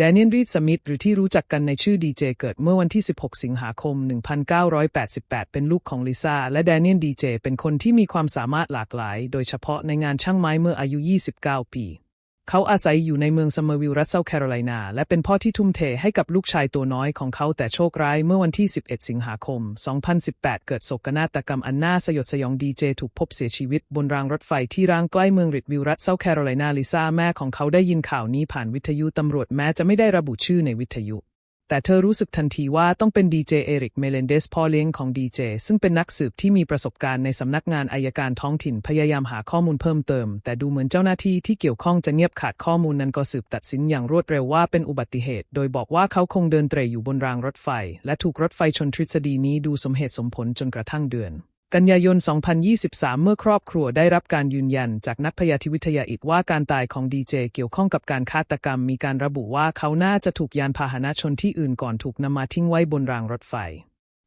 แดเนียลรีดสมิธหรือที่รู้จักกันในชื่อดีเจเกิดเมื่อวันที่ 16 สิงหาคม 1988 เป็นลูกของลิซ่าและแดเนียลดีเจเป็นคนที่มีความสามารถหลากหลาย โดยเฉพาะในงานช่างไม้เมื่ออายุ 29 ปี เขาอาศัยอยู่ในเมืองซัมเมอร์วิลล์รัฐเซาท์แคโรไลนา และเป็นพ่อที่ทุ่มเทให้กับลูกชายตัวน้อยของเขาแต่โชคร้ายเมื่อวันที่ 11 สิงหาคม 2018 เกิดโศกนาฏกรรมอันน่าสยดสยองดีเจถูกพบเสียชีวิตบนรางรถไฟที่รางใกล้เมืองริดวิลล์รัฐเซาท์แคโรไลนาลิซ่าแม่ของเขาได้ยินข่าวนี้ผ่านวิทยุตำรวจแม้จะไม่ได้ระบุชื่อในวิทยุ แต่เธอรู้สึกทันทีว่าต้องเป็นดีเจเอริกเมเลนเดสพ่อเลี้ยงของดีเจซึ่งเป็นนักสืบที่มีประสบการณ์ในสำนักงานอายการท้องถิ่นพยายามหาข้อมูลเพิ่มเติม แต่ดูเหมือนเจ้าหน้าที่ที่เกี่ยวข้องจะเงียบขาดข้อมูลนั้นก็สืบตัดสินอย่างรวดเร็วว่าเป็นอุบัติเหตุ โดยบอกว่าเขาคงเดินเตร่อยู่บนรางรถไฟ และถูกรถไฟชนทฤษฎีนี้ดูสมเหตุสมผลจนกระทั่งเดือน กันยายน 2023 เมื่อครอบครัวได้รับการยืนยันจากนักพยาธิวิทยาอีกว่าการตายของดีเจเกี่ยวข้องกับการฆาตกรรม มีการระบุว่าเขาน่าจะถูกยานพาหนะชนที่อื่นก่อนถูกนำมาทิ้งไว้บนรางรถไฟ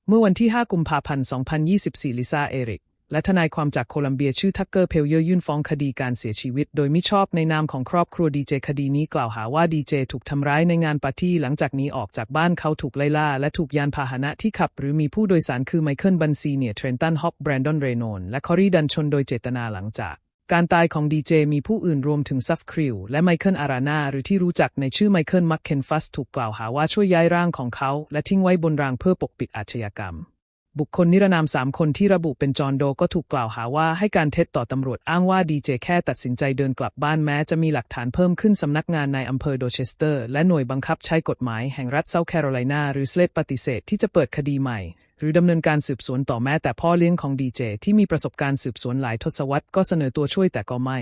เมื่อวันที่ 5 กุมภาพันธ์ 2024 ลิซ่าเอริก และทนายความจากโคลัมเบียชื่อทักเกอร์เพลเยอร์ยื่นฟ้องคดีการเสียชีวิต โดยมิชอบในนามของครอบครัวดีเจคดีนี้กล่าวหาว่าดีเจถูกทำร้ายในงานปาร์ตี้หลังจากหนี้ออกจากบ้านเขาถูกไล่ล่า และถูกยานพาหนะที่ขับ หรือมีผู้โดยสารคือไมเคิลบันซีเนียเทรนตันฮอปแบรนดอนเรโนนและคอรีดันชนโดยเจตนาหลังจากการตายของดีเจมีผู้อื่นรวมถึงซัฟคริวและไมเคิลอารานาหรือที่รู้จักในชื่อไมเคิลมักเคนฟัสถูกกล่าวหาว่าช่วยย้ายร่างของเขา และทิ้งไว้บนรางเพื่อปกปิดอาชญากรรม บุคคลนิรนามสามคนที่ระบุเป็นจอห์นโดก็ถูกกล่าวหาว่าให้การเท็จต่อตำรวจอ้างว่าดีเจแค่ตัดสินใจเดินกลับบ้านแม้จะมีหลักฐานเพิ่มขึ้นสำนักงานในอำเภอโดเชสเตอร์ และหน่วยบังคับใช้กฎหมายแห่งรัฐเซาท์แคโรไลนาหรือสเลตปฏิเสธที่จะเปิดคดีใหม่ หรือดำเนินการสืบสวนต่อแม้แต่พ่อเลี้ยงของดีเจที่มีประสบการณ์สืบสวนหลายทศวรรษก็เสนอตัวช่วยแต่ก็ไม่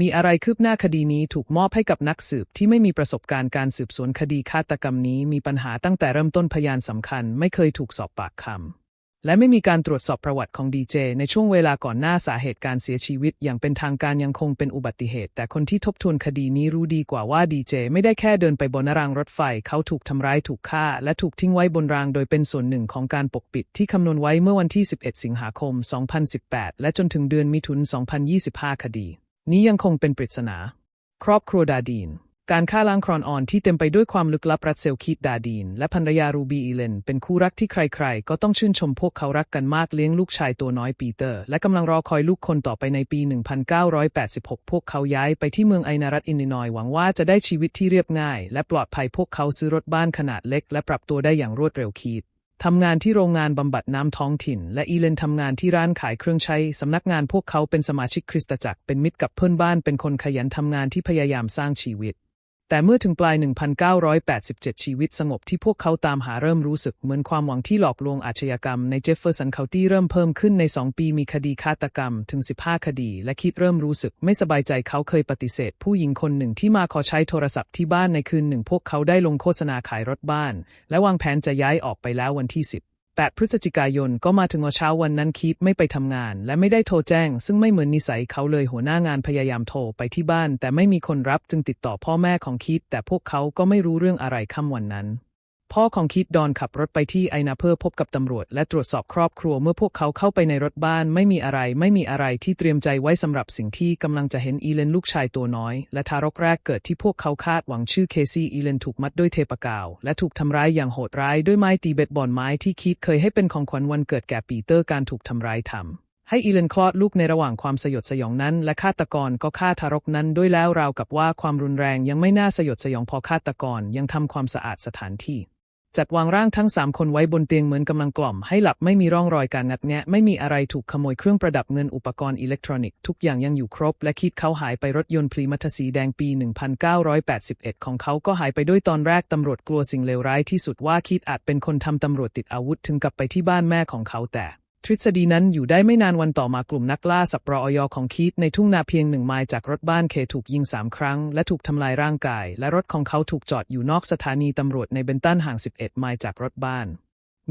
มีอะไรคืบหน้าคดีนี้ถูกมอบให้กับนักสืบที่ไม่มีประสบการณ์การสืบสวนคดีฆาตกรรมนี้มีปัญหาตั้งแต่เริ่มต้นพยานสำคัญไม่เคยถูกสอบปากคำ และไม่มีการตรวจสอบประวัติของดีเจในช่วงเวลาก่อนหน้าสาเหตุการเสียชีวิต อย่างเป็นทางการยังคงเป็นอุบัติเหตุ แต่คนที่ทบทวนคดีนี้รู้ดีกว่าว่าดีเจไม่ได้แค่เดินไปบนรางรถไฟ เขาถูกทำร้ายถูกฆ่า และถูกทิ้งไว้บนรางโดยเป็นส่วนหนึ่งของการปกปิดที่คำนวณไว้เมื่อวันที่ 11 สิงหาคม 2018 และจนถึงเดือนมิถุน 2025 คดี นี้ยังคงเป็นปริศนา ครอบครัวดาดีน การฆ่าล้างครอนออนที่เต็มไปด้วยความลึกลับรัสเซลคิดดาดีน และภรรยารูบีอีเลน เป็นคู่รักที่ใครๆ ก็ต้องชื่นชมพวกเขารักกันมากเลี้ยงลูกชายตัวน้อยปีเตอร์ และกำลังรอคอยลูกคนต่อไปในปี 1986 พวกเขาย้ายไปที่เมืองไอนารัตอินนินอยหวังว่าจะได้ชีวิตที่เรียบง่าย และปลอดภัยพวกเขาซื้อรถบ้านขนาดเล็ก และปรับตัวได้อย่างรวดเร็วคีดทำงานที่โรงงานบำบัดน้ำท้องถิ่น และอีเลนทำงานที่ร้านขายเครื่องใช้สำนักงานพวกเขาเป็นสมาชิกคริสตจักรเป็นมิตรกับเพื่อนบ้านเป็นคนขยันทำงานที่พยายามสร้างชีวิต แต่เมื่อถึงปลาย 1987 ชีวิตสงบที่พวกเขาตามหาเริ่มรู้สึกเหมือนความหวังที่หลอกลวงอาชญากรรมในเจฟเฟอร์สันเคาน์ตี้เริ่มเพิ่มขึ้นใน 2 ปีมีคดีฆาตกรรมถึง 15 คดี และคิดเริ่มรู้สึกไม่สบายใจเขาเคยปฏิเสธ ผู้หญิงคนหนึ่งที่มาขอใช้โทรศัพท์ที่บ้านในคืนหนึ่งพวกเขาได้ลงโฆษณาขายรถบ้าน และวางแผนจะย้ายออกไปแล้ววันที่ 10 8 พฤศจิกายนก็มาถึงเช้าวันนั้นคีปไม่ไปทำงาน และไม่ได้โทรแจ้ง ซึ่งไม่เหมือนนิสัยเขาเลยหัวหน้างานพยายามโทรไปที่บ้าน แต่ไม่มีคนรับจึงติดต่อพ่อแม่ของคีปแต่พวกเขาก็ไม่รู้เรื่องอะไรค่ำวันนั้น พ่อของคิดดอนขับรถไปที่ไอนาเพื่อพบกับตำรวจ และตรวจสอบครอบครัวเมื่อพวกเขาเข้าไปในรถบ้านไม่มีอะไรไม่มีอะไรที่เตรียมใจไว้สำหรับสิ่งที่กำลังจะเห็นอีเลนลูกชายตัวน้อย และทารกแรกเกิดที่พวกเขาคาดหวังชื่อเคซี่อีเลนถูกมัดด้วยเทปกาว และถูกทำร้ายอย่างโหดร้ายด้วยไม้ตีเบสบอลไม้ที่คิดเคยให้เป็นของขวัญวันเกิดแก่ปีเตอร์การถูกทำร้ายทำให้อีเลนคลอดลูกในระหว่างความสยดสยองนั้น และฆาตกรก็ฆ่าทารกนั้นด้วยแล้วราวกับว่าความรุนแรงยังไม่น่าสยดสยองพอฆาตกรยังทำความสะอาดสถานที่ จัดวางร่างทั้งสามคนไว้บนเตียงเหมือนกำลังกล่อมให้หลับไม่มีร่องรอยการงัดแงะไม่มีอะไรถูกขโมยเครื่องประดับเงินอุปกรณ์อิเล็กทรอนิกส์ทุกอย่างยังอยู่ครบ และคิดเขาหายไปรถยนต์พลีมัทสีแดงปี 1981 ของเขาก็หายไปด้วยตอนแรกตำรวจกลัวสิ่งเลวร้ายที่สุดว่าคิดอาจเป็นคนทำตำรวจติดอาวุธถึงกับไปที่บ้านแม่ของเขาแต่ ทฤษฎีนั้นอยู่ได้ไม่นานวันต่อมากลุ่มนักล่าสับปรอยของคีตในทุ่งนาเพียงหนึ่งไมล์จากรถบ้านเคถูกยิงสามครั้ง และถูกทำลายร่างกาย และรถของเขาถูกจอดอยู่นอกสถานีตำรวจในเบนตันห่าง 11 ไมล์จากรถบ้าน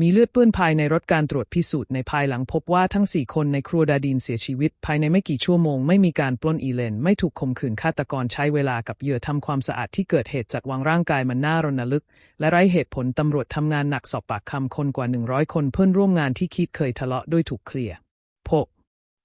มีเลือดเปื้อนภายในรถการตรวจพิสูจน์ในภายหลังพบว่าทั้ง 4 คนในครัวดาดินเสียชีวิต ภายในไม่กี่ชั่วโมงไม่มีการปล้นอีเลน ไม่ถูกข่มขืนฆาตกรใช้เวลากับเหยื่อทำความสะอาดที่เกิดเหตุจัดวางร่างกายมันน่ารนลึก และไร้เหตุผลตำรวจทำงานหนักสอบปากคำคนกว่า 100 คนเพื่อนร่วมงานที่คิดเคยทะเลาะด้วยถูกเคลียร์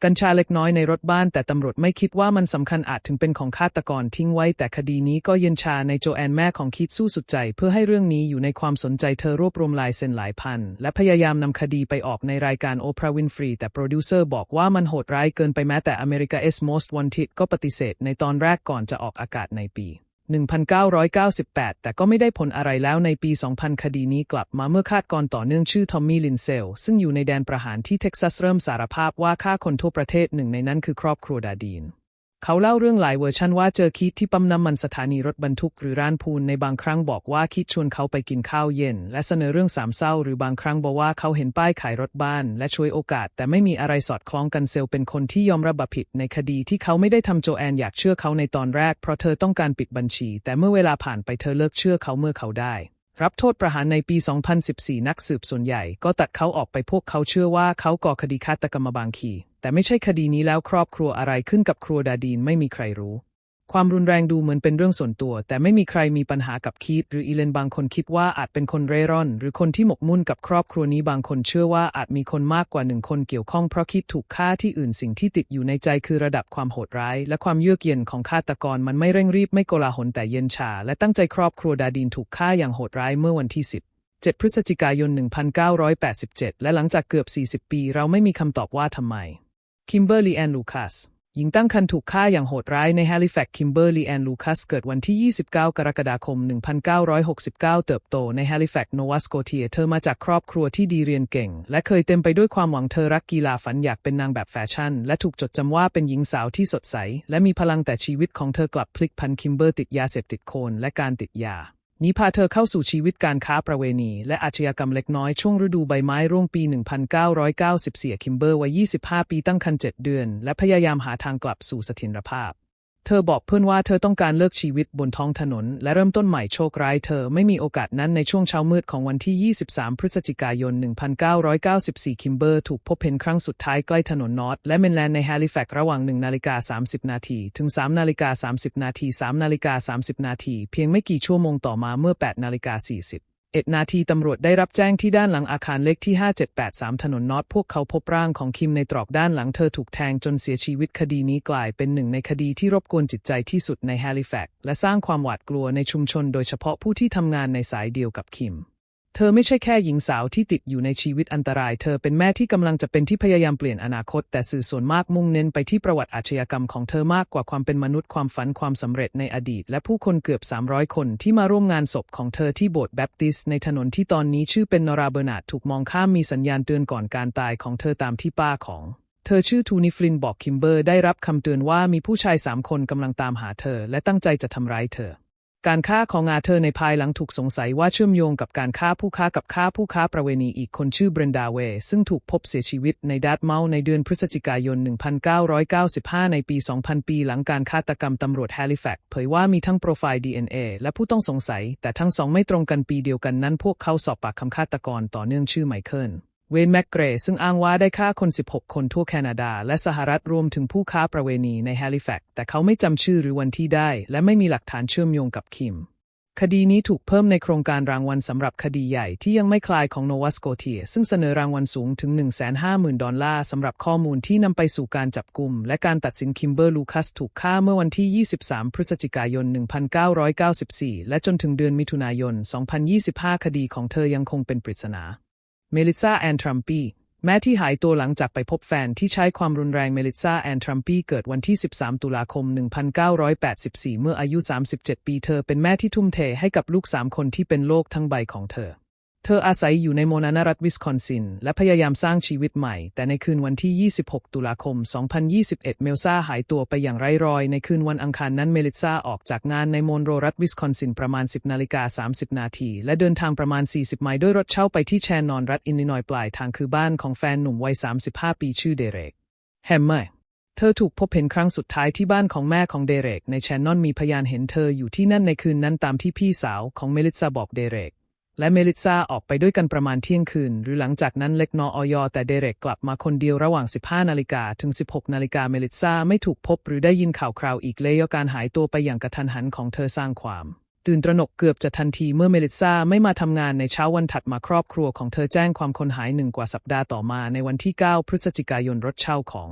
กัญชาเล็กน้อยในรถบ้าน แต่ตำรวจไม่คิดว่ามันสำคัญอาจถึงเป็นของฆาตกรทิ้งไว้ แต่คดีนี้ก็เย็นชาในโจแอนแม่ของคิดสู้สุดใจ เพื่อให้เรื่องนี้อยู่ในความสนใจเธอรวบรวมลายเซ็นหลายพัน และพยายามนำคดีไปออกในรายการโอปราวินฟรีแต่โปรดิวเซอร์บอกว่ามันโหดร้ายเกินไปแม้แต่อเมริกา S Most Wanted ก็ปฏิเสธในตอนแรกก่อนจะออกอากาศในปี 1998 แต่ก็ไม่ได้ผลอะไรแล้วในปี 2000 คดีนี้กลับมาเมื่อฆาตกรต่อเนื่องชื่อทอมมี่ลินเซล ซึ่งอยู่ในแดนประหารที่เท็กซัสเริ่มสารภาพว่าฆ่าคนทั่วประเทศหนึ่งในนั้นคือครอบครัวดาดีน เขาเล่าเรื่องหลายเวอร์ชันว่าเจอคิดที่ปั๊มน้ำมันสถานีรถบรรทุกหรือร้านพูนในบางครั้งบอกว่าคิดชวนเขาไปกินข้าวเย็น และเสนอเรื่องสามเศร้าหรือบางครั้งบอกว่าเขาเห็นป้ายขายรถบ้าน และช่วยโอกาส แต่ไม่มีอะไรสอดคล้องกันเซลเป็นคนที่ยอมรับผิดในคดีที่เขาไม่ได้ทำโจแอนอยากเชื่อเขาในตอนแรก เพราะเธอต้องการปิดบัญชี แต่เมื่อเวลาผ่านไปเธอเลิกเชื่อเขาเมื่อเขาได้รับโทษประหารในปี 2014 นักสืบส่วนใหญ่ ก็ตัดเขาออกไปพวกเขาเชื่อว่าเขาก่อคดีฆาตกรรมมาบางคี แต่ไม่ใช่คดีนี้แล้วครอบครัวอะไรขึ้นกับครัวดาดีนไม่มีใครรู้ ความรุนแรงดูเหมือนเป็นเรื่องส่วนตัว แต่ไม่มีใครมีปัญหากับคีตหรืออีเลนบางคนคิดว่าอาจเป็นคนเร่ร่อน หรือคนที่หมกมุ่นกับครอบครัวนี้บางคนเชื่อว่าอาจมีคนมากกว่าหนึ่งคนเกี่ยวข้องเพราะคิดถูกฆ่าที่อื่นสิ่งที่ติดอยู่ในใจคือระดับความโหดร้าย และความเยือกเย็นของฆาตกรมันไม่เร่งรีบไม่โกลาหลแต่เย็นชา และตั้งใจครอบครัวดาดีนถูกฆ่าอย่างโหดร้ายเมื่อวันที่10 7พฤศจิกายน 1987 และหลังจากเกือบ 40 ปี เราไม่มีคำตอบว่าทำไม คิมเบอร์ลีแอนลูคัสหญิงตั้งครรภ์ถูกฆ่าอย่างโหดร้ายในแฮลิแฟกซ์คิมเบอร์ลีแอนลูคัสเกิดวันที่ 29 กรกฎาคม 1969 เติบโตในแฮลิแฟกซ์โนวาสโกเทีย เธอมาจากครอบครัวที่ดีเรียนเก่ง และเคยเต็มไปด้วยความหวังเธอรักกีฬาฝันอยากเป็นนางแบบแฟชั่น และถูกจดจำว่าเป็นหญิงสาวที่สดใส และมีพลังแต่ชีวิตของเธอกลับพลิกพันคิมเบอร์ติดยาเสพติดโคนและการติดยา นี้พาเธอเข้าสู่ชีวิตการค้าประเวณี และอาชญากรรมเล็กน้อยช่วงฤดูใบไม้ร่วงปี 1994คิมเบอร์วัย 25 ปีตั้งครรภ์7เดือน และพยายามหาทางกลับสู่เสถียรภาพ เธอบอกเพื่อนว่าเธอต้องการเลิกชีวิตบนท้องถนน และเริ่มต้นใหม่โชคร้ายเธอไม่มีโอกาสนั้นในช่วงเช้ามืดของวันที่ 23 พฤศจิกายน 1994 คิมเบอร์ถูกพบเห็นครั้งสุดท้ายใกล้ถนนนอตและเมนแลนด์ในแฮลิแฟกซ์ระหว่าง 1 นาฬิกา 30 นาทีถึง 3 นาฬิกา 30 นาที 3 นาฬิกา 30 นาที เพียงไม่กี่ชั่วโมงต่อมาเมื่อ 8 นาฬิกา 40 เอ็ดนาทีตำรวจได้รับแจ้งที่ด้านหลังอาคารเลขที่ 5783 ถนนนอตพวกเขาพบร่างของคิมในตรอกด้านหลังเธอถูกแทงจนเสียชีวิตคดีนี้กลายเป็นหนึ่งในคดีที่รบกวนจิตใจที่สุดในแฮลิแฟกซ์และสร้างความหวาดกลัวในชุมชนโดยเฉพาะผู้ที่ทำงานในสายเดียวกับคิม เธอไม่ใช่แค่หญิงสาวที่ติดอยู่ในชีวิตอันตราย เธอเป็นแม่ที่กำลังจะเป็นที่พยายามเปลี่ยนอนาคต แต่สื่อส่วนมากมุ่งเน้นไปที่ประวัติอาชญากรรมของเธอมากกว่าความเป็นมนุษย์ความฝันความสำเร็จในอดีต และผู้คนเกือบ 300 คนที่มาร่วมงานศพของเธอที่โบสถ์แบปติสในถนนที่ตอนนี้ชื่อเป็นนราเบอร์นาดถูกมองข้ามมีสัญญาณเตือนก่อนการตายของเธอตามที่ป้าของ เธอชื่อทูนิฟลินบอกคิมเบอร์ได้รับคำเตือนว่ามีผู้ชายสามคนกำลังตามหาเธอ และตั้งใจจะทำร้ายเธอ การฆ่าของอาเธอในภายหลังถูกสงสัยว่าเชื่อมโยงกับการฆ่าผู้ค้ากับฆ่าผู้ค้าประเวณีอีกคนชื่อเบรนดาเวย์ซึ่งถูกพบเสียชีวิตในดัตเมาในเดือนพฤศจิกายน 1995 ในปี 2000 ปีหลังการฆาตกรรมตำรวจแฮลิแฟกซ์เผยว่ามีทั้งโปรไฟล์ DNA และผู้ต้องสงสัย แต่ทั้งสองไม่ตรงกันปีเดียวกันนั้นพวกเขาสอบปากคำฆาตกรต่อเนื่องชื่อไมเคิล เวนแมกเกรซึ่งอ้างว่าได้ฆ่าคน 16 คนทั่วแคนาดา และสหรัฐรวมถึงผู้ค้าประเวณีในแฮลิแฟกซ์แต่เขาไม่จำชื่อหรือวันที่ได้ และไม่มีหลักฐานเชื่อมโยงกับคิม คดีนี้ถูกเพิ่มในโครงการรางวัลสำหรับคดีใหญ่ที่ยังไม่คลายของโนวาสโกเทีย ซึ่งเสนอรางวัลสูงถึง 150,000 ดอลลาร์สำหรับข้อมูลที่นำไปสู่การจับกลุ่ม และการตัดสินคิมเบอร์ลูคัสถูกฆ่าเมื่อวันที่ 23 พฤศจิกายน 1994 และจนถึงเดือนมิถุนายน 2025 คดีของเธอยังคงเป็นปริศนา เมลิซาแอนทรัมปีแม้ที่หายตัวหลังจากไปพบแฟนที่ใช้ความรุนแรงเมลิซาแอนทรัมปีเกิดวันที่ 13 ตุลาคม 1984 เมื่ออายุ 37 ปีเธอเป็นแม่ที่ทุ่มเทให้กับลูกสามคนที่เป็นโลกทั้งใบของเธอ เธออาศัยอยู่ในโมนานารัฐวิสคอนซิน และพยายามสร้างชีวิตใหม่ แต่ในคืนวันที่ 26 ตุลาคม 2021 เมลซาหายตัวไปอย่างไร้รอย ในคืนวันอังคารนั้นเมลิซาออกจากงานในโมนโรรัฐวิสคอนซินประมาณ 10 นาฬิกา 30 นาที และเดินทางประมาณ 40 ไมล์ด้วยรถเช่าไปที่แชนนอนรัฐอินลินอยปลายทางคือบ้านของแฟนหนุ่มวัย 35 ปีชื่อเดเรกแฮมเมอร์เธอถูกพบเห็นครั้งสุดท้ายที่บ้านของแม่ของเดเรกในแชนนอนมีพยานเห็นเธออยู่ที่นั่นในคืนนั้นตามที่พี่สาวของเมลิซาบอกเดเรก และเมลิซาออกไปด้วยกันประมาณเที่ยงคืน หรือหลังจากนั้นเล็กน้อยอยแต่เดเรกกลับมาคนเดียวระหว่าง 15 นาฬิกาถึง 16 นาฬิกาเมลิซาไม่ถูกพบหรือได้ยินข่าวคราวอีกเลยการหายตัวไปอย่างกระทันหันของเธอสร้างความ ตื่นตระหนกเกือบจะทันทีเมื่อเมลิซาไม่มาทำงานในเช้าวันถัดมาครอบครัวของเธอแจ้งความคนหายหนึ่งกว่าสัปดาห์ต่อมาในวันที่ 9 พฤศจิกายนรถเช่าของ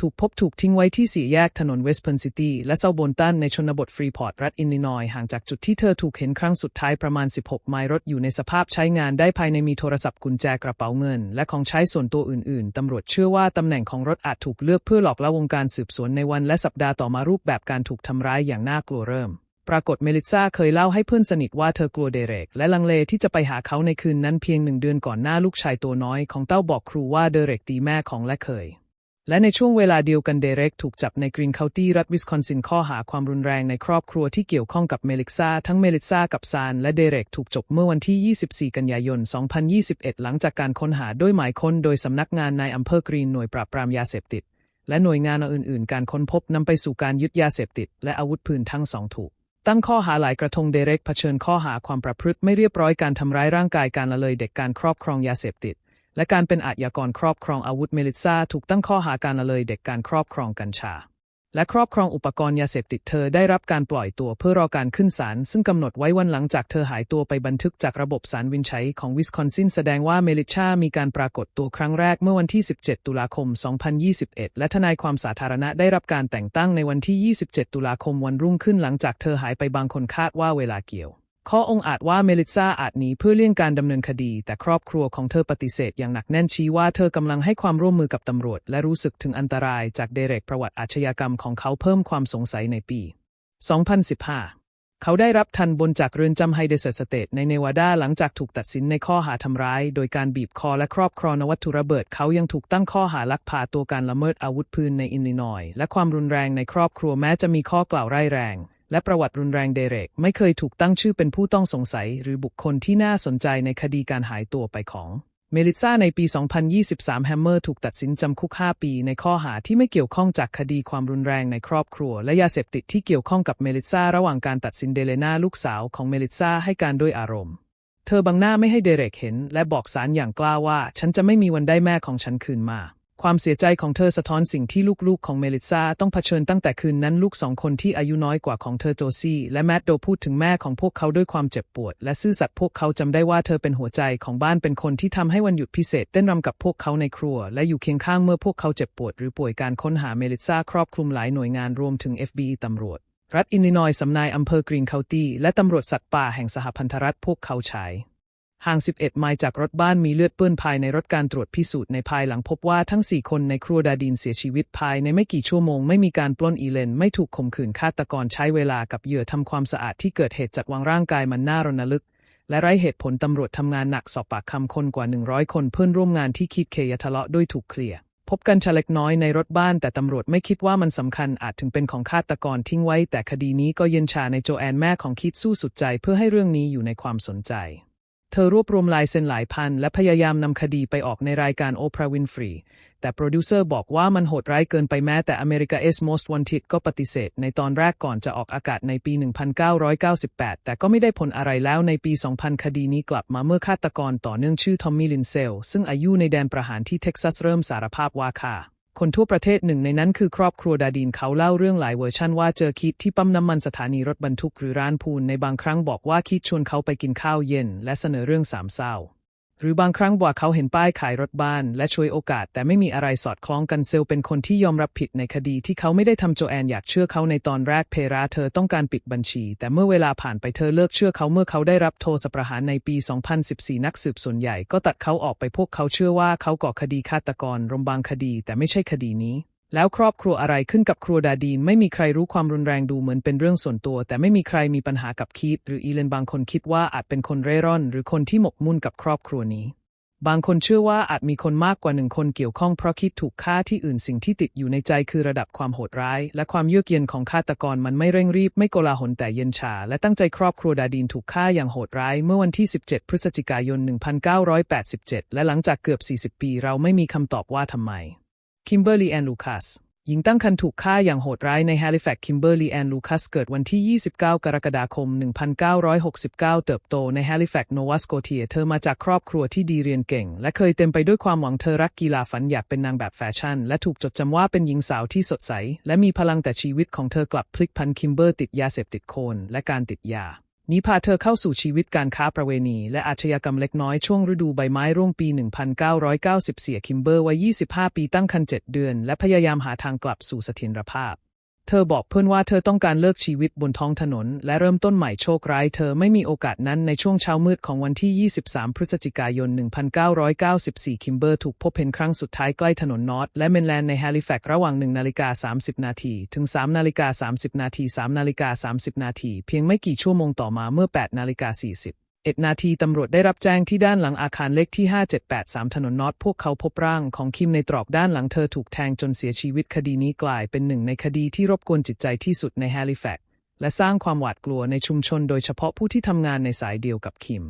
ถูกพบถูกทิ้งไว้ที่สี่แยกถนนเวสต์เพิร์นซิตี้และเซาโบนตันในชนบทฟรีพอร์ตรัฐอิลลินอยห่างจากจุดที่เธอถูกเห็นครั้งสุดท้ายประมาณ 16 ไมล์รถอยู่ในสภาพใช้งานได้ภายในมีโทรศัพท์กุญแจกระเป๋าเงิน และของใช้ส่วนตัวอื่น ๆ ตำรวจเชื่อว่าตำแหน่งของรถอาจถูกเลือกเพื่อหลอกล่อวงการสืบสวนในวันและสัปดาห์ต่อมารูปแบบการถูกทำร้ายอย่างน่ากลัวเริ่มปรากฏเมลิซาเคยเล่าให้เพื่อนสนิทว่าเธอกลัวเดเรก และลังเลที่จะไปหาเขาในคืนนั้นเพียงหนึ่งเดือนก่อนหน้าลูกชายตัวน้อยของเต้าบอกครูว่าเดเรกตีแม่ของและเคย และในช่วงเวลาเดียวกันเดเร็กถูกจับในกรีนเคานตี้รัฐวิสคอนซินข้อหาความรุนแรงในครอบครัวที่เกี่ยวข้องกับเมลิกซาทั้งเมลิกซากับซานและเดเร็กถูกจบเมื่อวันที่ 24 กันยายน 2021 หลังจากการค้นหาด้วยหมายค้นโดยสำนักงานนายอำเภอกรีนหน่วยปราบปรามยาเสพติด และหน่วยงานอื่น ๆ การค้นพบนำไปสู่การยึดยาเสพติด และอาวุธปืนทั้งสองถูกตั้งข้อหาหลายกระทงเดเร็กเผชิญข้อหาความประพฤติไม่เรียบร้อยการทำร้ายร่างกายการละเลยเด็กการครอบครองยาเสพติด และการเป็นอาชญากรครอบครองอาวุธเมลิซาถูกตั้งข้อหาการละเลยเด็กการครอบครองกัญชา และครอบครองอุปกรณ์ยาเสพติดเธอได้รับการปล่อยตัวเพื่อรอการขึ้นศาลซึ่งกำหนดไว้วันหลังจากเธอหายตัวไปบันทึกจากระบบสารวินชัยของวิสคอนซินแสดงว่าเมลิชามีการปรากฏตัวครั้งแรกเมื่อวันที่ 17 ตุลาคม 2021 และทนายความสาธารณะได้รับการแต่งตั้งในวันที่ 27 ตุลาคมวันรุ่งขึ้นหลังจากเธอหายไปบางคนคาดว่าเวลาเกี่ยว ข้อองอาจว่าเมลิซาอาจหนีเพื่อเลี่ยงการดำเนินคดี แต่ครอบครัวของเธอปฏิเสธอย่างหนักแน่นชี้ว่าเธอกำลังให้ความร่วมมือกับตำรวจ และรู้สึกถึงอันตรายจากเดเรกประวัติอาชญากรรมของเขาเพิ่มความสงสัยในปี 2015 เขาได้รับทันบนจากเรือนจำไฮเดเร์สเตทในเนวาดาหลังจากถูกตัดสินในข้อหาทำร้าย โดยการบีบคอและครอบครองวัตถุระเบิด เขายังถูกตั้งข้อหาลักพาตัวการละเมิดอาวุธปืนในอิลลินอยและความรุนแรงในครอบครัวแม้จะมีข้อกล่าวร้ายแรง และประวัติรุนแรงเดเรก ไม่เคยถูกตั้งชื่อเป็นผู้ต้องสงสัย หรือบุคคลที่น่าสนใจในคดีการหายตัวไปของเมลิซ่าในปี 2023 แฮมเมอร์ถูกตัดสินจำคุก 5 ปี ในข้อหาที่ไม่เกี่ยวข้องจากคดีความรุนแรงในครอบครัว และยาเสพติดที่เกี่ยวข้องกับเมลิซ่าระหว่างการตัดสินเดเลนาลูกสาวของเมลิซ่าให้การด้วยอารมณ์ เธอบังหน้าไม่ให้เดเรกเห็น และบอกสารอย่างกล้าว่า ฉันจะไม่มีวันได้แม่ของฉันคืนมา ความเสียใจของเธอสะท้อนสิ่งที่ลูกๆของเมลิซาต้องเผชิญตั้งแต่คืนนั้นลูกสองคนที่อายุน้อยกว่าของเธอโจซี่และแมดโดพูดถึงแม่ของพวกเขาด้วยความเจ็บปวด และซื่อสัตย์พวกเขาจำได้ว่าเธอเป็นหัวใจของบ้านเป็นคนที่ทำให้วันหยุดพิเศษเต้นรำกับพวกเขาในครัว และอยู่เคียงข้างเมื่อพวกเขาเจ็บปวด หรือป่วยการค้นหาเมลิซาครอบคลุมหลายหน่วยงานรวมถึง FBI ตำรวจ รัฐอิลลินอยส์สำนายอำเภอกรีนเคานตี้และตำรวจสัตว์ป่าแห่งสหพันธรัฐพวกเขาใช้ ห่าง 11 ไมล์จากรถบ้านมีเลือดเปื้อนภายในรถการตรวจพิสูจน์ในภายหลังพบว่าทั้ง 4 คนในครัวดาดินเสียชีวิตภายในไม่กี่ชั่วโมง ไม่มีการปล้นอีเลน ไม่ถูกข่มขืนฆาตกรใช้เวลากับเหยื่อทำความสะอาดที่เกิดเหตุจัดวางร่างกายมันน่ารณลึก และไร้เหตุผลตำรวจทำงานหนักสอบปากคำคนกว่า 100 คนเพื่อนร่วมงานที่คิดเคยทะเลาะด้วยถูกเคลียร์พบกันชะเล็กน้อยในรถบ้านแต่ตำรวจไม่คิดว่ามันสำคัญอาจถึงเป็นของฆาตกรทิ้งไว้ แต่คดีนี้ก็เย็นชาในโจแอนแม่ของคิดสู้สุดใจ เพื่อให้เรื่องนี้อยู่ในความสนใจ เธอรวบรวมลายเซ็นหลายพัน และพยายามนำคดีไปออกในรายการโอปราวินฟรี แต่โปรดิวเซอร์บอกว่ามันโหดร้ายเกินไปแม้แต่ America is Most Wanted ก็ปฏิเสธในตอนแรกก่อนจะออกอากาศในปี 1998 แต่ก็ไม่ได้ผลอะไรแล้วในปี 2000 คดีนี้กลับมาเมื่อฆาตกรต่อเนื่องชื่อทอมมี่ลินเซล ซึ่งอายุในแดนประหารที่เท็กซัสเริ่มสารภาพว่าค่ะ คนทั่วประเทศหนึ่งในนั้นคือครอบครัวดาดินเขาเล่าเรื่องหลายเวอร์ชันว่าเจอคิดที่ปั๊มน้ำมันสถานีรถบรรทุกหรือร้านพูนในบางครั้งบอกว่าคิดชวนเขาไปกินข้าวเย็น และเสนอเรื่องสามเศร้า หรือบางครั้งว่าเขาเห็นป้ายขายรถบ้าน และช่วยโอกาส แต่ไม่มีอะไรสอดคล้องกันเซลเป็นคนที่ยอมรับผิดในคดีที่เขาไม่ได้ทำโจแอนอยากเชื่อเขาในตอนแรกเพราเธอต้องการปิดบัญชี แต่เมื่อเวลาผ่านไปเธอเลิกเชื่อเขาเมื่อเขาได้รับโทษประหารในปี 2014 นักสืบส่วนใหญ่ก็ตัดเขาออกไปพวกเขาเชื่อว่าเขาก่อคดีฆาตกรรมบางคดี แต่ไม่ใช่คดีนี้ แล้วครอบครัวอะไรขึ้นกับครัวดาดีนไม่มีใครรู้ความรุนแรงดูเหมือนเป็นเรื่องส่วนตัว แต่ไม่มีใครมีปัญหากับคีตหรืออีเลนบางคนคิดว่าอาจเป็นคนเร่ร่อน หรือคนที่หมกมุ่นกับครอบครัวนี้ บางคนเชื่อว่าอาจมีคนมากกว่าหนึ่งคนเกี่ยวข้องเพราะคิดถูกฆ่าที่อื่นสิ่งที่ติดอยู่ในใจคือระดับความโหดร้าย และความเยือกเย็นของฆาตกรมันไม่เร่งรีบไม่โกลาหลแต่เย็นชา และตั้งใจครอบครัวดาดีนถูกฆ่าอย่างโหดร้าย เมื่อวันที่ 17 พฤศจิกายน 1987 และหลังจากเกือบ 40 ปี เราไม่มีคำตอบว่าทำไม คิมเบอร์ลีแอนลูคัสหญิงตั้งครรภ์ถูกฆ่าอย่างโหดร้ายในแฮลิแฟกซ์คิมเบอร์ลีแอนลูคัสเกิดวันที่ 29 กรกฎาคม 1969 เติบโตในแฮลิแฟกซ์โนวาสโกเทีย เธอมาจากครอบครัวที่ดีเรียนเก่ง และเคยเต็มไปด้วยความหวังเธอรักกีฬาฝันอยากเป็นนางแบบแฟชั่น และถูกจดจำว่าเป็นหญิงสาวที่สดใส และมีพลังแต่ชีวิตของเธอกลับพลิกพันคิมเบอร์ติดยาเสพติดโคนและการติดยา นี้พาเธอเข้าสู่ชีวิตการค้าประเวณี และอาชญากรรมเล็กน้อยช่วงฤดูใบไม้ร่วงปี 1990 เสียคิมเบอร์วัย 25 ปีตั้งครรภ์7เดือน และพยายามหาทางกลับสู่เสถียรภาพ เธอบอกเพื่อนว่าเธอต้องการเลิกชีวิตบนท้องถนน และเริ่มต้นใหม่โชคร้ายเธอไม่มีโอกาสนั้นในช่วงเช้ามืดของวันที่ 23 พฤศจิกายน 1994 คิมเบอร์ถูกพบเห็นครั้งสุดท้ายใกล้ถนนนอร์ทและเมนแลนด์ในแฮลิแฟกระหว่าง 1 นาฬิกา 30 นาทีถึง 3 นาฬิกา 30 นาที 3 นาฬิกา 30 นาที เพียงไม่กี่ชั่วโมงต่อมาเมื่อ 8 นาฬิกา 40 เอ็ดนาทีตำรวจได้รับแจ้งที่ด้านหลังอาคารเลขที่ 5783 ถนนนอตพวกเขาพบร่างของคิมในตรอกด้านหลังเธอถูกแทงจนเสียชีวิตคดีนี้กลายเป็นหนึ่งในคดีที่รบกวนจิตใจที่สุดในแฮลิแฟกซ์และสร้างความหวาดกลัวในชุมชนโดยเฉพาะผู้ที่ทำงานในสายเดียวกับคิม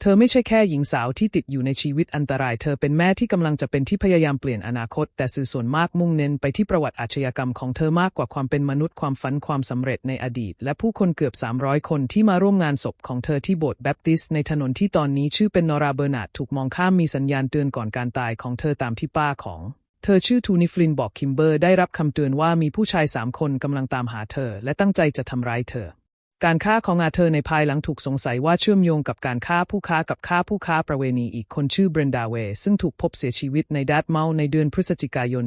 เธอไม่ใช่แค่หญิงสาวที่ติดอยู่ในชีวิตอันตราย เธอเป็นแม่ที่กำลังจะเป็นที่พยายามเปลี่ยนอนาคต แต่สื่อส่วนมากมุ่งเน้นไปที่ประวัติอาชญากรรมของเธอมากกว่าความเป็นมนุษย์ความฝันความสำเร็จในอดีต และผู้คนเกือบ 300 คนที่มาร่วมงานศพของเธอที่โบสถ์แบปติส ในถนนที่ตอนนี้ชื่อเป็นนอราเบอร์นาดถูกมองข้ามมีสัญญาณเตือนก่อนการตายของเธอตามที่ป้าของเธอชื่อทูนิฟลินบอกคิมเบอร์ได้รับคำเตือนว่ามีผู้ชายสามคนกำลังตามหาเธอ และตั้งใจจะทำร้ายเธอ การฆ่าของอาเธอในภายหลังถูกสงสัยว่าเชื่อมโยงกับการฆ่าผู้ค้ากับฆ่าผู้ค้าประเวณีอีกคนชื่อเบรนดาเวย์ซึ่งถูกพบเสียชีวิตในดัตเมาในเดือนพฤศจิกายน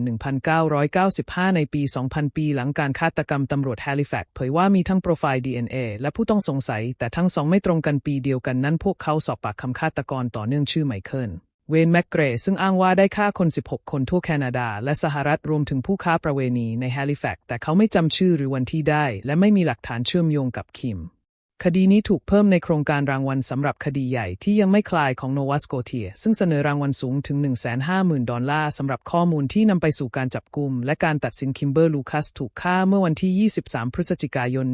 1995 ในปี 2000 ปีหลังการฆาตกรรมตำรวจแฮลิแฟกซ์เผยว่ามีทั้งโปรไฟล์ DNA และผู้ต้องสงสัย แต่ทั้งสองไม่ตรงกันปีเดียวกันนั้นพวกเขาสอบปากคำฆาตกรต่อเนื่องชื่อไมเคิล เวนแมกเกรซึ่งอ้างว่าได้ฆ่าคน 16 คนทั่วแคนาดา และสหรัฐรวมถึงผู้ค้าประเวณีในแฮลิแฟกซ์แต่เขาไม่จำชื่อหรือวันที่ได้ และไม่มีหลักฐานเชื่อมโยงกับคิม คดีนี้ถูกเพิ่มในโครงการรางวัลสำหรับคดีใหญ่ที่ยังไม่คลายของโนวาสโกเทีย ซึ่งเสนอรางวัลสูงถึง 150,000 ดอลลาร์สำหรับข้อมูลที่นำไปสู่การจับกุม และการตัดสินคิมเบอร์ลูคัสถูกฆ่าเมื่อวันที่ 23 พฤศจิกายน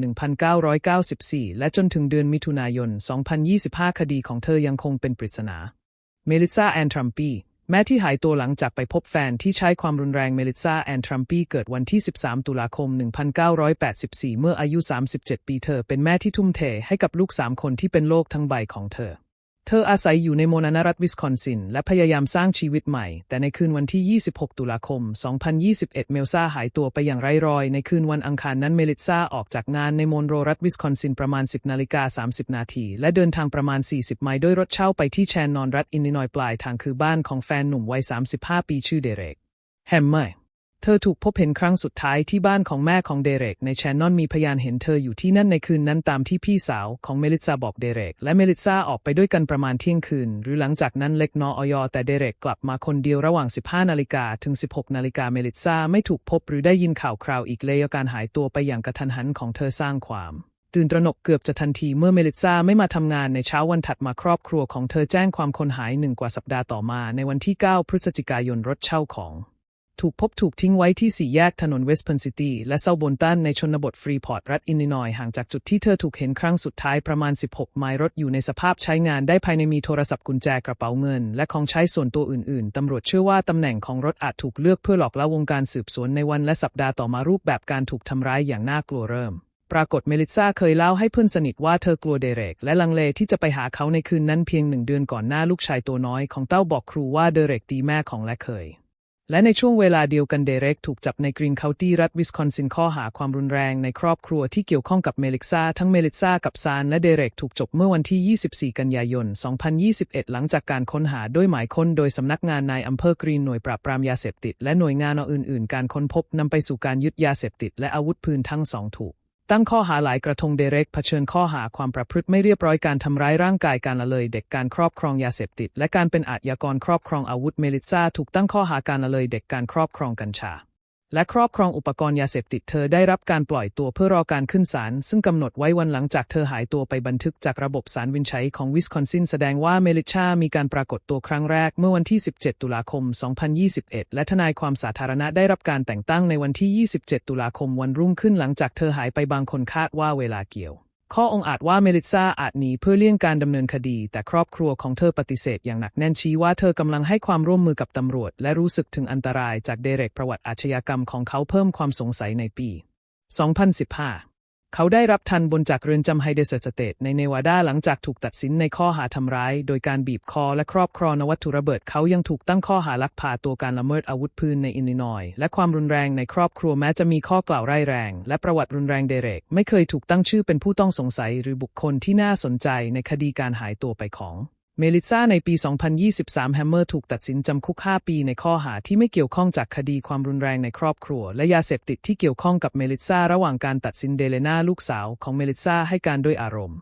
1994 และจนถึงเดือนมิถุนายน 2025 คดีของเธอยังคงเป็นปริศนา เมลิซาแอนทรัมปีแม้ที่หายตัวหลังจากไปพบแฟนที่ใช้ความรุนแรงเมลิซาแอนทรัมปีเกิดวันที่ 13 ตุลาคม 1984 เมื่ออายุ 37 ปีเธอเป็นแม่ที่ทุ่มเทให้กับลูก 3 คนที่เป็นโลกทั้งใบของเธอ เธออาศัยอยู่ในโมนานารัฐวิสคอนซิน และพยายามสร้างชีวิตใหม่ แต่ในคืนวันที่ 26 ตุลาคม 2021 เมลซาหายตัวไปอย่างไร้รอย ในคืนวันอังคารนั้นเมลิซาออกจากงานในโมนโรรัฐวิสคอนซินประมาณ 10 นาฬิกา 30 นาที และเดินทางประมาณ 40 ไมล์ด้วยรถเช่าไปที่แชนนอนรัฐอินลินอยปลายทางคือบ้านของแฟนหนุ่มวัย 35 ปีชื่อเดเรกแฮมเมอร์ เธอถูกพบเห็นครั้งสุดท้ายที่บ้านของแม่ของเดเรกในแชนนอนมีพยานเห็นเธออยู่ที่นั่นในคืนนั้นตามที่พี่สาวของเมลิซาบอกเดเรก และเมลิซาออกไปด้วยกันประมาณเที่ยงคืน หรือหลังจากนั้นเล็กน้อยแต่เดเรกกลับมาคนเดียวระหว่าง 15 นาฬิกาถึง 16 นาฬิกาเมลิซาไม่ถูกพบหรือได้ยินข่าวคราวอีกเลยการหายตัวไปอย่างกระทันหันของเธอสร้างความตื่นตระหนกเกือบจะทันทีเมื่อเมลิซาไม่มาทำงานในเช้าวันถัดมาครอบครัวของเธอแจ้งความคนหายหนึ่งกว่าสัปดาห์ต่อมาในวันที่ 9 พฤศจิกายนรถเช่าของ ถูกพบถูกทิ้งไว้ที่สี่แยกถนนเวสต์เพนซิตี้และเซาบนตันในชนบทฟรีพอร์ตรัฐอินลินอยห่างจากจุดที่เธอถูกเห็นครั้งสุดท้ายประมาณ 16 ไมล์รถอยู่ในสภาพใช้งานได้ภายในมีโทรศัพท์กุญแจกระเป๋าเงิน และของใช้ส่วนตัวอื่น ๆ ตำรวจเชื่อว่าตำแหน่งของรถอาจถูกเลือกเพื่อหลอกล่าวงการสืบสวนในวันและสัปดาห์ต่อมารูปแบบการถูกทำร้ายอย่างน่ากลัวเริ่ม ปรากฏเมลิซาเคยเล่าให้เพื่อนสนิทว่าเธอกลัวเดเรก และลังเลที่จะไปหาเขาในคืนนั้นเพียงหนึ่งเดือนก่อนหน้าลูกชายตัวน้อยของเต้าบอกครูว่าเดเรกตีแม่ของและเคย และในช่วงเวลาเดียวกันเดเร็กถูกจับในกรีนเคานตี้รัฐวิสคอนซินข้อหาความรุนแรงในครอบครัวที่เกี่ยวข้องกับเมลิซาทั้งเมลิซากับซานและเดเร็กถูกจบเมื่อวันที่ 24 กันยายน 2021 หลังจากการค้นหาด้วยหมายค้นโดยสำนักงานนายอำเภอกรีนหน่วยปราบปรามยาเสพติดและหน่วยงานอื่นๆ การค้นพบนำไปสู่การยึดยาเสพติดและอาวุธปืนทั้งสองถูก ตั้งข้อหาหลายกระทงเดเร็กเผชิญข้อหาความประพฤติไม่เรียบร้อยการทำร้ายร่างกายการละเลยเด็กการครอบครองยาเสพติด และการเป็นอาชญากรครอบครองอาวุธเมลิซาถูกตั้งข้อหาการละเลยเด็กการครอบครองกัญชา และครอบครองอุปกรณ์ยาเสพติดเธอได้รับการปล่อยตัวเพื่อรอการขึ้นศาลซึ่งกำหนดไว้วันหลังจากเธอหายตัวไปบันทึกจากระบบสารวินชัยของวิสคอนซินแสดงว่าเมลิชามีการปรากฏตัวครั้งแรกเมื่อวันที่ 17 ตุลาคม 2021 และทนายความสาธารณะได้รับการแต่งตั้งในวันที่ 27 ตุลาคมวันรุ่งขึ้นหลังจากเธอหายไปบางคนคาดว่าเวลาเกี่ยว ข้อองอาจว่าเมลิซาอาจหนีเพื่อเลี่ยงการดำเนินคดี แต่ครอบครัวของเธอปฏิเสธอย่างหนักแน่นชี้ว่าเธอกำลังให้ความร่วมมือกับตำรวจ และรู้สึกถึงอันตรายจากเดเรกประวัติอาชญากรรมของเขาเพิ่มความสงสัยในปี 2015 เขาได้รับทันบนจากเรือนจำไฮเดเซอร์สเตทในเนวาดาหลังจากถูกตัดสินในข้อหาทำร้าย โดยการบีบคอและครอบครองวัตถุระเบิด เขายังถูกตั้งข้อหาลักพาตัวการละเมิดอาวุธปืนในอินนินอย และความรุนแรงในครอบครัวแม้จะมีข้อกล่าวร้ายแรง และประวัติรุนแรงเดเรก ไม่เคยถูกตั้งชื่อเป็นผู้ต้องสงสัยหรือบุคคลที่น่าสนใจในคดีการหายตัวไปของ เมลิซ่าในปี 2023 แฮมเมอร์ถูกตัดสินจำคุก 5 ปีในข้อหาที่ไม่เกี่ยวข้องจากคดีความรุนแรงในครอบครัว และยาเสพติดที่เกี่ยวข้องกับเมลิซ่าระหว่างการตัดสินเดเลนาลูกสาวของเมลิซ่าให้การด้วยอารมณ์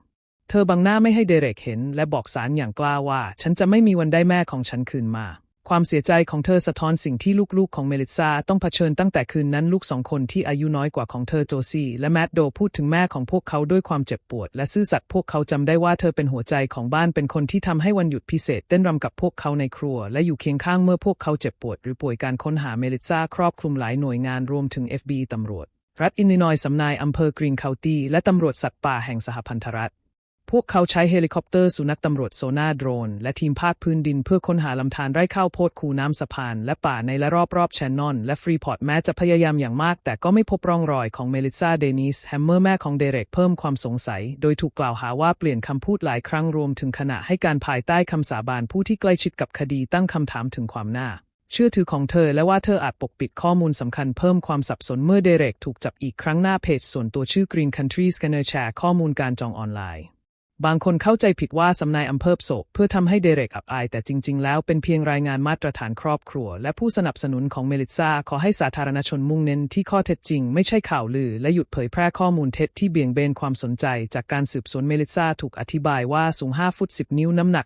เธอบังหน้าไม่ให้เดเรกเห็น และบอกสารอย่างกล้าว่า ฉันจะไม่มีวันได้แม่ของฉันคืนมา ความเสียใจของเธอสะท้อนสิ่งที่ลูกๆของเมลิซาต้องเผชิญตั้งแต่คืนนั้นลูกสองคนที่อายุน้อยกว่าของเธอโจซีและแมดโดพูดถึงแม่ของพวกเขาด้วยความเจ็บปวด และซื่อสัตย์พวกเขาจำได้ว่าเธอเป็นหัวใจของบ้านเป็นคนที่ทำให้วันหยุดพิเศษเต้นรำกับพวกเขาในครัว และอยู่เคียงข้างเมื่อพวกเขาเจ็บปวด หรือป่วยการค้นหาเมลิซาครอบคลุมหลายหน่วยงานรวมถึง FB ตำรวจ รัฐอินลินอยส์สำนายอำเภอกรีนเคานตีและตำรวจสัตว์ป่าแห่งสหพันธรัฐ พวกเขาใช้เฮลิคอปเตอร์สุนัขตำรวจโซนาโดรน และทีมภาคพื้นดินเพื่อค้นหาลำธารไร่ข้าวโพดคูน้ำสะพาน และป่าในและรอบๆแชนนอน และฟรีพอร์ตแม้จะพยายามอย่างมาก แต่ก็ไม่พบร่องรอยของเมลิซาเดนิสแฮมเมอร์แม่ของเดเรกเพิ่มความสงสัย โดยถูกกล่าวหาว่าเปลี่ยนคำพูดหลายครั้งรวมถึงขณะให้การภายใต้คำสาบานผู้ที่ใกล้ชิดกับคดีตั้งคำถามถึงความน่าเชื่อถือของเธอและว่าเธออาจปกปิดข้อมูลสำคัญเพิ่มความสับสนเมื่อเดเรกถูกจับอีกครั้งหน้าเพจส่วนตัวชื่อ Green Country Scanner แชร์ข้อมูลการจองออนไลน์ บางคนเข้าใจผิดว่าสำนายอำเภอโศกเพื่อทำให้เดเรกอับอาย แต่จริง ๆ แล้วเป็นเพียงรายงานมาตรฐานครอบครัว และผู้สนับสนุนของเมลิซาขอให้สาธารณชนมุ่งเน้นที่ข้อเท็จจริง ไม่ใช่ข่าวลือ และหยุดเผยแพร่ข้อมูลเท็จที่เบี่ยงเบนความสนใจ จากการสืบสวนเมลิซาถูกอธิบายว่าสูง 5 ฟุต 10 นิ้วน้ำหนัก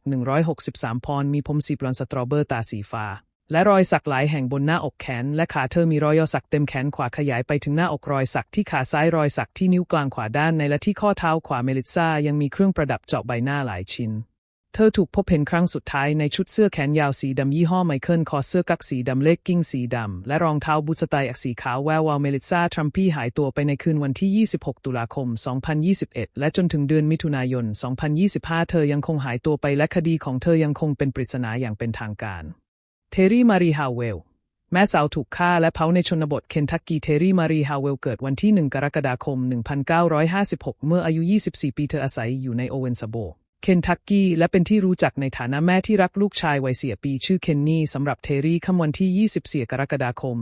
163 ปอนด์มีผมสีบลอนสตรอเบอร์ตาสีฟ้า และรอยสักหลายแห่งบนหน้าอกแขน และขาเธอมีรอยยอสักเต็มแขนขวาขยายไปถึงหน้าอกรอยสักที่ขาซ้ายรอยสักที่นิ้วกลางขวาด้านในและที่ข้อเท้าขวาเมลิซายังมีเครื่องประดับเจาะใบหน้าหลายชิ้น เธอถูกพบเห็นครั้งสุดท้ายในชุดเสื้อแขนยาวสีดำยี่ห้อไมเคิลคอเสื้อกั๊กสีดำเลกกิ้งสีดำและรองเท้าบูทสไตล์อักสีขาวแวววาวเมลิซาทรัมปี้หายตัวไปในคืนวันที่ 26 ตุลาคม 2021 และจนถึงเดือนมิถุนายน 2025 เธอยังคงหายตัวไปและคดีของเธอยังคงเป็นปริศนาอย่างเป็นทางการ เทรีมารีฮาวเวล แม่สาวถูกฆ่าและเผาในชนบทเคนทักกีเทรีมารีฮาวเวลเกิดวันที่ 1 กรกฎาคม 1956 เมื่ออายุ 24 ปีเธออาศัยอยู่ในโอเวนซาโบ เคนทักกี้และเป็นที่รู้จักในฐานะแม่ที่รักลูกชายวัยเสียปีชื่อเคนนี่สำหรับเทรี่ค่ำวันที่ 24 กรกฎาคม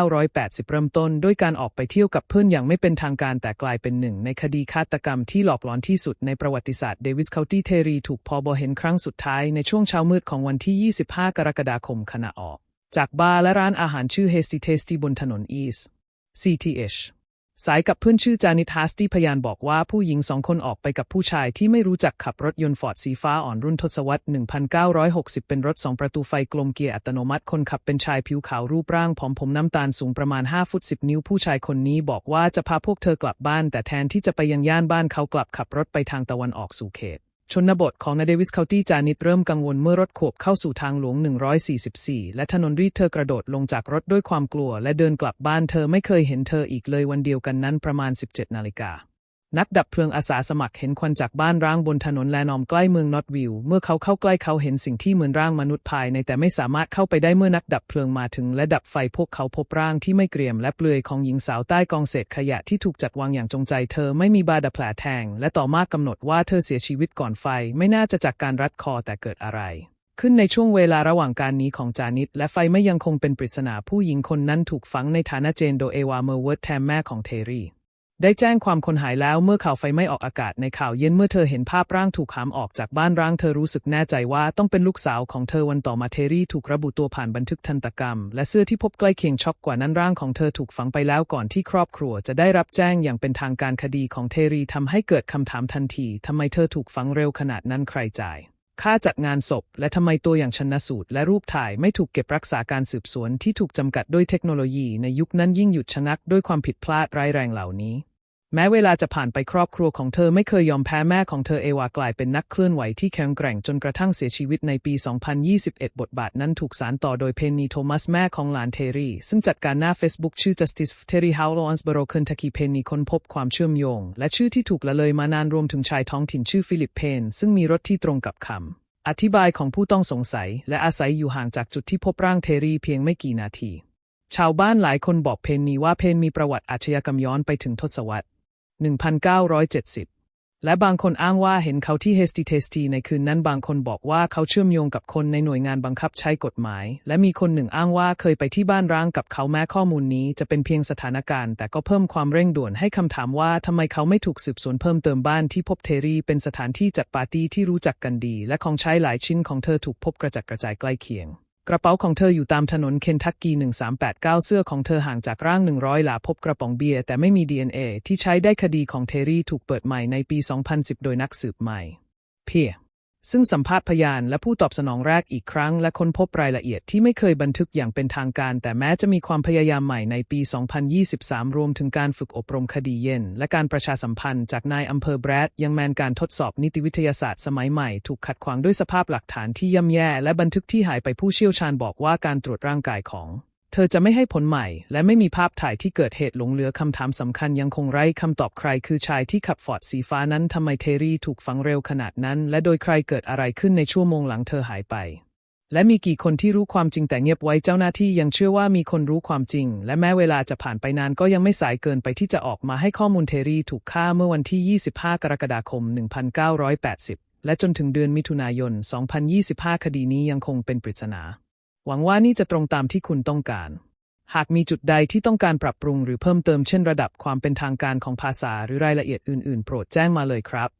1980 เริ่มต้นด้วยการออกไปเที่ยวกับเพื่อนอย่างไม่เป็นทางการแต่กลายเป็นหนึ่ง ในคดีฆาตกรรมที่หลอกหลอนที่สุดในประวัติศาสตร์เดวิสเคานตี้เทรี่ถูกพอบอเห็นครั้งสุดท้ายในช่วงเช้ามืดของวันที่ 25 กรกฎาคมขณะออก จากบาร์และร้านอาหารชื่อ Hasty Tasty บนถนนอีส CTH สายกับเพื่อนชื่อจานิทฮาสที่พยานบอกว่าผู้หญิงสองคนออกไปกับผู้ชายที่ไม่รู้จักขับรถยนต์ฟอร์ดสีฟ้าอ่อนรุ่นทศวรรษ 1960 เป็นรถสองประตูไฟกลมเกียร์อัตโนมัติคนขับเป็นชายผิวขาวรูปร่างผอมผมน้ำตาลสูงประมาณ 5 ฟุต 10 นิ้วผู้ชายคนนี้บอกว่าจะพาพวกเธอกลับบ้าน แต่แทนที่จะไปยังย่านบ้านเขากลับขับรถไปทางตะวันออกสู่เขต ชนบทของนาเดวิสเคานตี้จานิตเริ่มกังวลเมื่อรถขบเข้าสู่ทางหลวง 144 และถนนรีเธอกระโดดลงจากรถด้วยความกลัว และเดินกลับบ้านเธอไม่เคยเห็นเธออีกเลยวันเดียวกันนั้นประมาณ 17 นาฬิกา นักดับเพลิงอาสาสมัครเห็นควันจากบ้านร้างบนถนนแลนอมใกล้เมืองนอตวิลเมื่อเขาเข้าใกล้เขาเห็นสิ่งที่เหมือนร่างมนุษย์ภายในแต่ไม่สามารถเข้าไปได้เมื่อนักดับเพลิงมาถึง และดับไฟพวกเขาพบร่างที่ไม่เกรียมและเปลือยของหญิงสาวใต้กองเศษขยะที่ถูกจัดวางอย่างจงใจเธอไม่มีบาดแผลแทง และต่อมากำหนดว่าเธอเสียชีวิตก่อนไฟ ไม่น่าจะจากการรัดคอแต่เกิดอะไรขึ้นในช่วงเวลาระหว่างการนี้ของจานิตและไฟไม่ยังคงเป็นปริศนาผู้หญิงคนนั้นถูกฝังในฐานะเจนโดเอวาเมอร์เวิร์ดแทมแม่ของเทรี่ ได้แจ้งความคนหายแล้วเมื่อข่าวไฟไหม้ออกอากาศในข่าวเย็นเมื่อเธอเห็นภาพร่างถูกหามออกจากบ้านร้างเธอรู้สึกแน่ใจว่าต้องเป็นลูกสาวของเธอวันต่อมาเทรี่ถูกระบุตัวผ่านบันทึกทันตกรรม และเสื้อที่พบใกล้เคียงช็อกกว่านั้นร่างของเธอถูกฝังไปแล้วก่อนที่ครอบครัวจะได้รับแจ้งอย่างเป็นทางการคดีของเทรี่ทำให้เกิดคำถามทันทีทำไมเธอถูกฝังเร็วขนาดนั้นใครจ่ายค่าจัดงานศพ และทำไมตัวอย่างชันสูตร และรูปถ่ายไม่ถูกเก็บรักษาการสืบสวนที่ถูกจำกัดด้วยเทคโนโลยีในยุคนั้นยิ่งหยุดชะงักด้วยความผิดพลาดร้ายแรงเหล่านี้ แม้เวลาจะผ่านไปครอบครัวของเธอไม่เคยยอมแพ้แม่ของเธอเอวากลายเป็นนักเคลื่อนไหวที่แข็งแกร่งจนกระทั่งเสียชีวิตในปี 2021 บทบาทนั้นถูกสานต่อโดยเพนนีโทมัสแม่ของหลานเทรี ซึ่งจัดการหน้า Facebook ชื่อ Justice Terry h o w l a n s b o r o Kentucky เพนนีค้นพบความเชื่อมโยง และชื่อที่ถูกละเลยมานานรวมถึงชายท้องถิ่นชื่อฟิลิปเพน ซึ่งมีรถที่ตรงกับคำอธิบายของผู้ต้องสงสัย และอาศัยอยู่ห่างจากจุดที่พบร่างเทรีเพียงไม่กี่นาที ชาวบ้านหลายคนบอกเพนนีว่าเพนมีประวัติอาชญากรรมย้อนไปถึงทศวรรษ 1970 และบางคนอ้างว่าเห็นเขาที่เฮสติเทสทีในคืนนั้นบางคนบอกว่าเขาเชื่อมโยงกับคนในหน่วยงานบังคับใช้กฎหมาย และมีคนหนึ่งอ้างว่าเคยไปที่บ้านร้างกับเขาแม้ข้อมูลนี้จะเป็นเพียงสถานการณ์ แต่ก็เพิ่มความเร่งด่วนให้คำถามว่าทำไมเขาไม่ถูกสืบสวนเพิ่มเติมบ้านที่พบเทรีเป็นสถานที่จัดปาร์ตี้ที่รู้จักกันดี และของใช้หลายชิ้นของเธอถูกพบกระจัดกระจายใกล้เคียง กระเป๋าของเธออยู่ตามถนนเคนทักกี 1389 เสื้อของเธอห่างจากร่าง 100 หลาพบกระป๋องเบียร์แต่ไม่มี DNA ที่ใช้ได้คดีของเทรี่ถูกเปิดใหม่ในปี 2010 โดยนักสืบใหม่ เพีย ซึ่งสัมภาษณ์พยานและผู้ตอบสนองแรกอีกครั้ง และค้นพบรายละเอียดที่ไม่เคยบันทึกอย่างเป็นทางการ แต่แม้จะมีความพยายามใหม่ในปี 2023 รวมถึงการฝึกอบรมคดีเย็น และการประชาสัมพันธ์จากนายอำเภอแบรดยังแมนการทดสอบนิติวิทยาศาสตร์สมัยใหม่ ถูกขัดขวางด้วยสภาพหลักฐานที่ย่ำแย่ และบันทึกที่หายไปผู้เชี่ยวชาญบอกว่าการตรวจร่างกายของ เธอจะไม่ให้ผลใหม่ และไม่มีภาพถ่ายที่เกิดเหตุหลงเหลือคำถามสำคัญยังคงไร้คำตอบใครคือชายที่ขับฟอร์ดสีฟ้านั้นทำไมเทรี่ถูกฝังเร็วขนาดนั้น และโดยใครเกิดอะไรขึ้นในชั่วโมงหลังเธอหายไป และมีกี่คนที่รู้ความจริงแต่เงียบไว้เจ้าหน้าที่ยังเชื่อว่ามีคนรู้ความจริง และแม้เวลาจะผ่านไปนานก็ยังไม่สายเกินไปที่จะออกมาให้ข้อมูลเทรี่ถูกฆ่าเมื่อวันที่ 25 กรกฎาคม 1980 และจนถึงเดือนมิถุนายน 2025 คดีนี้ยังคงเป็นปริศนา หวังว่านี่จะตรงตามที่คุณต้องการ หากมีจุดใดที่ต้องการปรับปรุงหรือเพิ่มเติมเช่นระดับความเป็นทางการของภาษาหรือรายละเอียดอื่น ๆ โปรดแจ้งมาเลยครับ